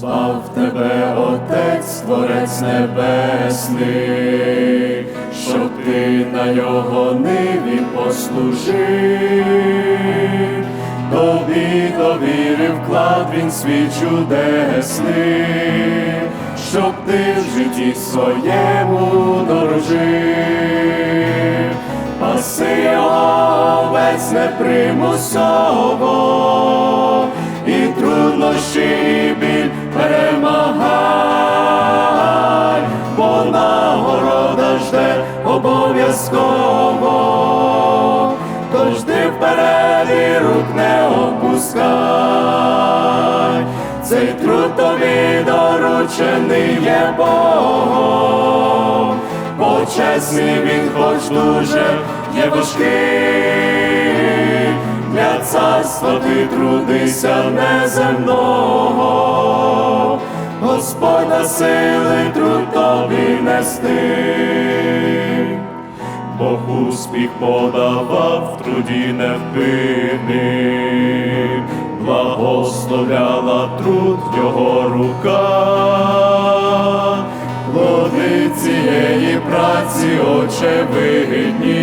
Звав тебе Отець Творець Небесний, щоб ти на його ниві послужив, тобі довірив вклад він свій чудесний, щоб ти в житті своєму дорожив, паси овець непримусово, і труднощі і біль перемагай, бо нагорода жде обов'язково, тож жди вперед і рук не опускай, цей труд тобі доручений є Богом, почесний він хоч дуже є важкий, для царства ти трудися неземного, Господь на сили труд тобі нести. Бог успіх подавав в труді невпинним, благословляла труд його рука, плоди цієї праці очевидні,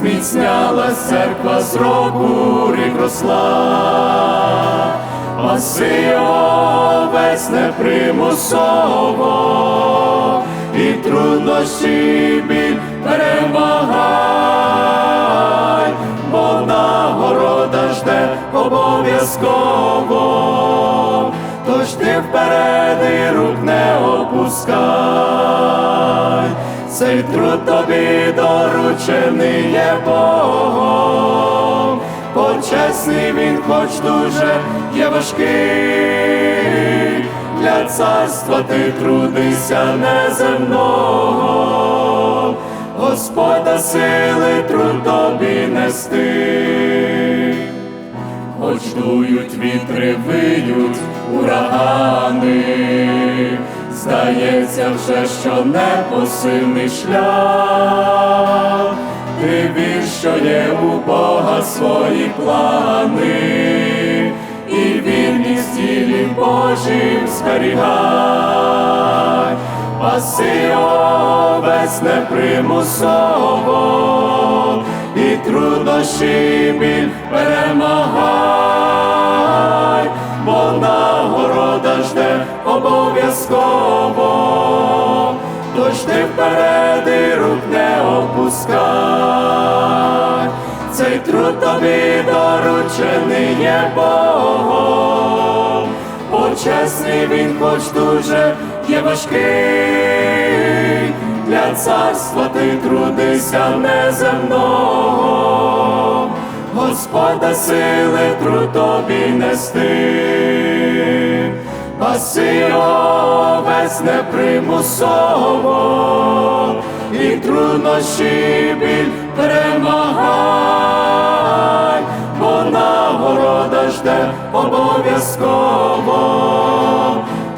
зміцняла церква з року рік росла, паси овець непримусово, і труднощі біль перемагай, бо нагорода жде обов'язково, тож ти вперед і рук не опускай, цей труд тобі доручений є Богом, почесний він хоч дуже є важкий, для царства ти трудися неземного, Господь да сили труд тобі нести. Хоч дують вітри, виють урагани, здається вже, що непосильний шлях, ти вір, є у Бога свої плани, і вірність тілі Божим зберігай, паси овець непримусово, і труднощі біль перемагай, обов'язково, тож ти вперед і рук не опускай, цей труд тобі доручений є Богом, почесний він хоч дуже є важкий, для царства ти трудися неземного, Господа сили труд тобі нести, овець непримусово, і труднощі біль перемагай, бо нагорода жде обов'язково,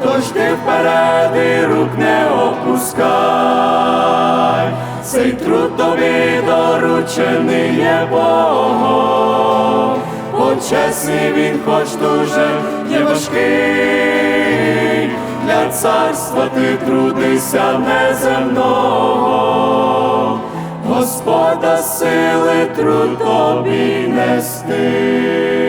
тож ти вперед і рук не опускай, цей труд тобі доручений є Богом, почесний він хоч дуже є важкий, царства ти трудися неземного, Господа сили труд тобі нести.